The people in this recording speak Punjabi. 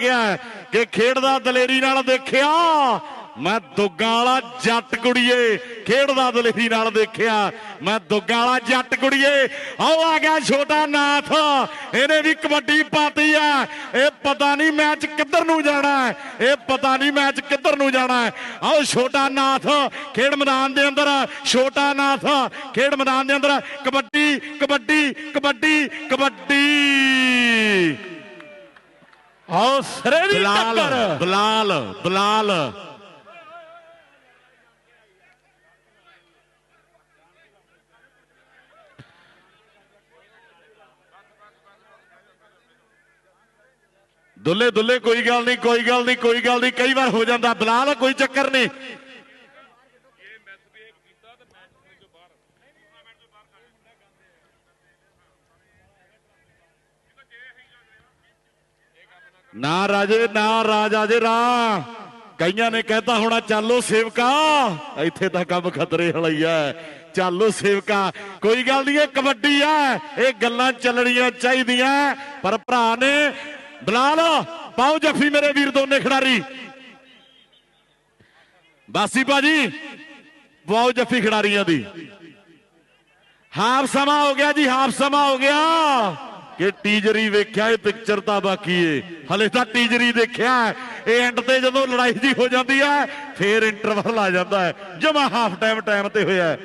ਗਿਆ ਕਿ ਖੇਡਦਾ ਦਲੇਰੀ ਨਾਲ ਦੇਖਿਆ। ਮੈਂ ਦੁੱਗਾਂ ਵਾਲਾ ਜੱਟ ਕੁੜੀਏ, ਖੇਡਦਾ ਦਲੇਰੀ ਨਾਲ ਦੇਖਿਆ। ਮੈਂ ਦੁੱਗਾਂ ਵਾਲਾ ਜੱਟ ਕੁੜੀਏ, ਆਓ ਆ ਗਿਆ ਛੋਟਾ ਨਾਥ। ਇਹਨੇ ਵੀ ਕਬੱਡੀ ਪਾਤੀ ਆ ਇਹ ਪਤਾ ਨਹੀਂ ਮੈਚ ਕਿੱਧਰ ਨੂੰ ਜਾਣਾ ਇਹ ਪਤਾ ਨਹੀਂ ਮੈਚ ਕਿੱਧਰ ਨੂੰ ਜਾਣਾ ਆਓ ਛੋਟਾ ਨਾਥ, ਖੇਡ ਮੈਦਾਨ ਦੇ ਅੰਦਰ। ਛੋਟਾ ਨਾਥ, ਖੇਡ ਮੈਦਾਨ ਦੇ ਅੰਦਰ। ਕਬੱਡੀ ਕਬੱਡੀ ਕਬੱਡੀ ਕਬੱਡੀ। ਆਓ ਸਰੇ ਦੀ ਟੱਕਰ। ਬਲਾਲ ਬਲਾਲ। ਦੁੱਲੇ ਦੁੱਲੇ ਕੋਈ ਗੱਲ ਨਹੀਂ ਕੋਈ ਗੱਲ ਨਹੀਂ ਕੋਈ ਗੱਲ ਨਹੀਂ। ਕਈ ਵਾਰ ਹੋ ਜਾਂਦਾ ਬਲਾਲ ਕੋਈ ਚੱਕਰ ਨਹੀਂ। ਨਾ ਰਾਜੇ, ਨਾ ਰਾਜਾ ਜੇ ਰਾ ਕਈਆਂ ਨੇ ਕਹਿਤਾ ਹੋਣਾ, ਚਾਲੋ ਸੇਵਕਾ। ਇੱਥੇ ਤਾਂ ਕੰਮ ਖਤਰੇ ਵਾਲਾ ਹੀ ਐ ਚਾਲੋ ਸੇਵਕਾ। ਕੋਈ ਗੱਲ ਨਹੀਂ ਇਹ ਕਬੱਡੀ ਐ ਇਹ ਗੱਲਾਂ ਚੱਲਣੀਆਂ ਚਾਹੀਦੀਆਂ। ਪਰ ਭਰਾ ਨੇ ਬਲਾਲ ਪਾਓ ਜੱਫੀ ਮੇਰੇ ਵੀਰ ਦੋਨੇ ਖਿਡਾਰੀ। ਬਾਸੀ ਬਾਜੀ ਪਾਓ ਜੱਫੀ ਖਿਡਾਰੀਆਂ ਦੀ। ਹਾਫ ਸਮਾਂ ਹੋ ਗਿਆ ਜੀ, ਹਾਫ ਸਮਾਂ ਹੋ ਗਿਆ। ਕਿ ਟੀਜਰੀ ਵੇਖਿਆ ਇਹ ਪਿਕਚਰ ਤਾਂ ਬਾਕੀ ਏ। ਹਲੇ ਤਾਂ ਟੀਜਰੀ ਦੇਖਿਆ ਇਹ ਐਂਡ ਤੇ ਜਦੋਂ ਲੜਾਈ ਜੀ ਹੋ ਜਾਂਦੀ ਹੈ, ਫੇਰ ਇੰਟਰਵਲ ਆ ਜਾਂਦਾ ਹੈ। ਜਮਾ ਹਾਫ ਟਾਈਮ ਟਾਈਮ ਤੇ ਹੋਇਆ